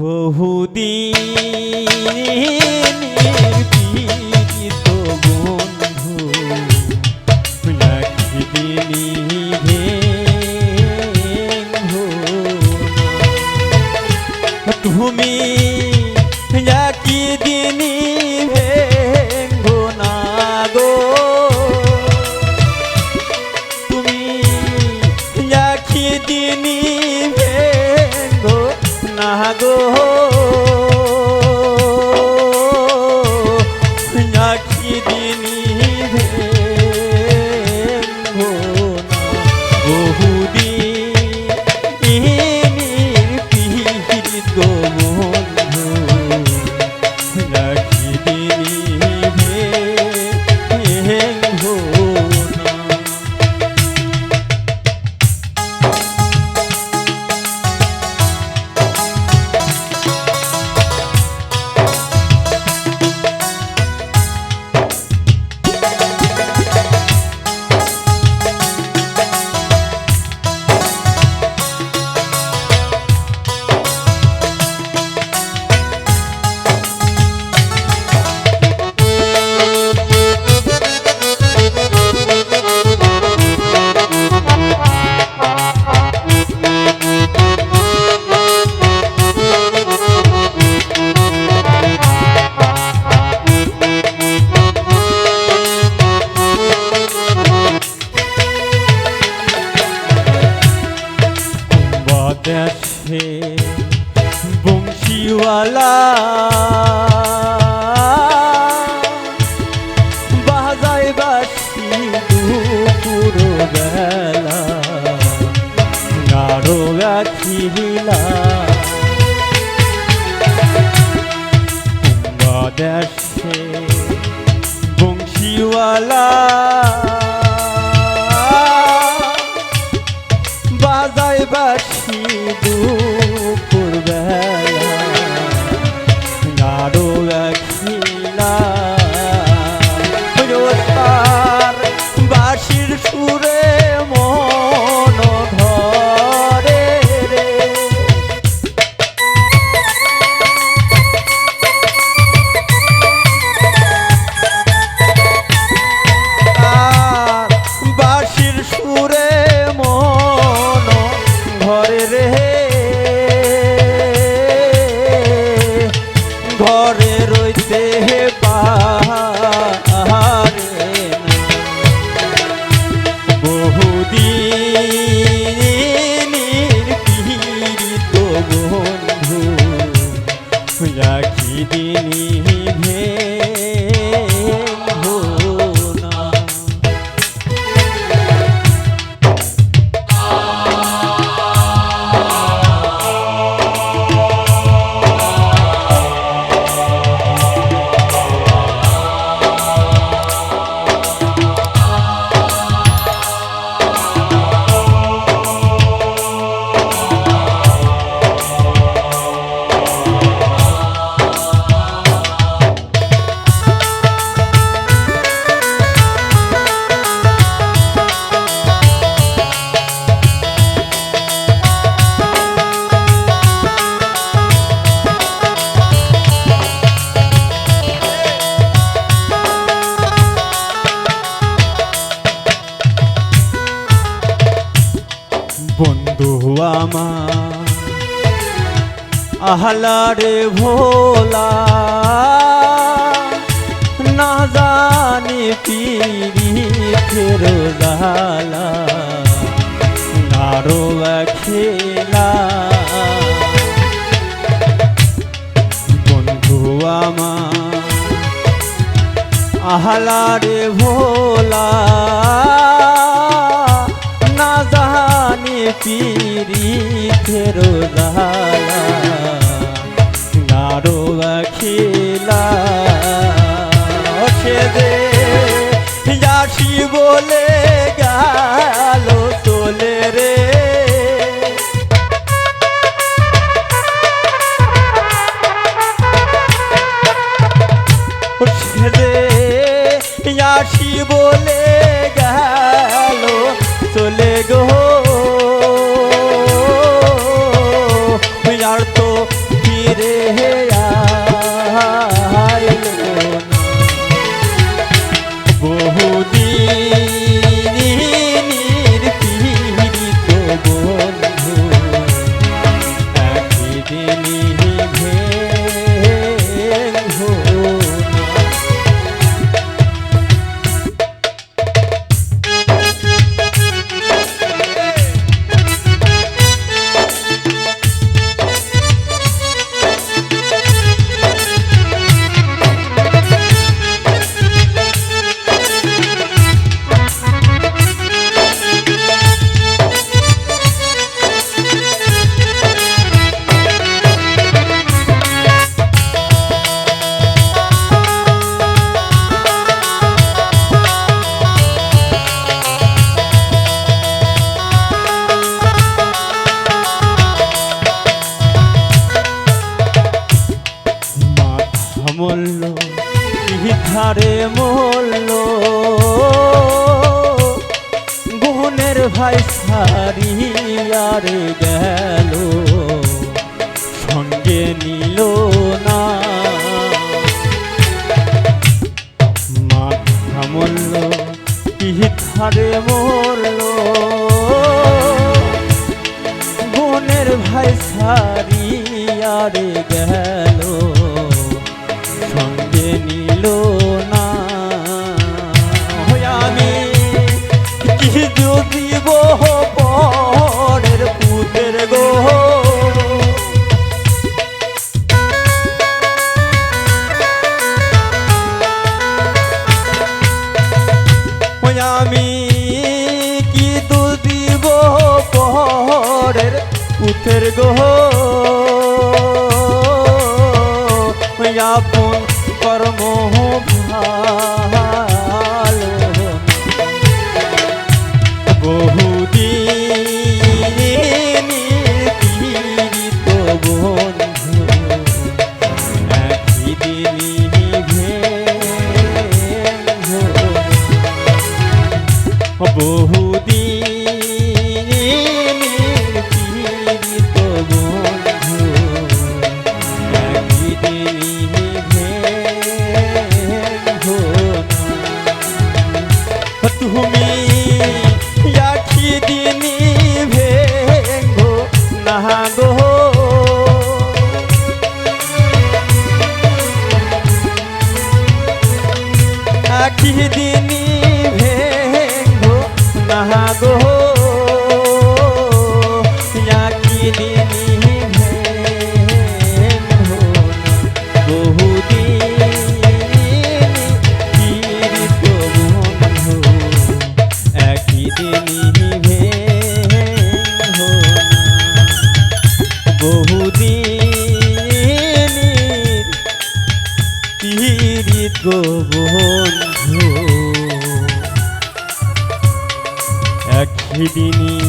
বহুদিন বাছি দূর দিনী আমার আহলারে ভোলা না জানি পিরি ফের নারো খেলা বন্ধু আমার আহলারে ভোলা। চোখেরও লালা নারো আখিলা খেদে যাসি বলে গাল তোলে রে। খেদে যাসি বলে গাল তোলে গো। ভাই সারিয়ার গেল, সঙ্গে নিল না। মাথা মূল্য ধারে মূল্য বোনের ভাই সারিয়ারে গেল, সঙ্গে নিল না। আমি কি দিব পরের পুতের গো আমি কি দু দিব পরের পুতের গো আপন কর্ম ভালো Mimi. একই একদিনই ভে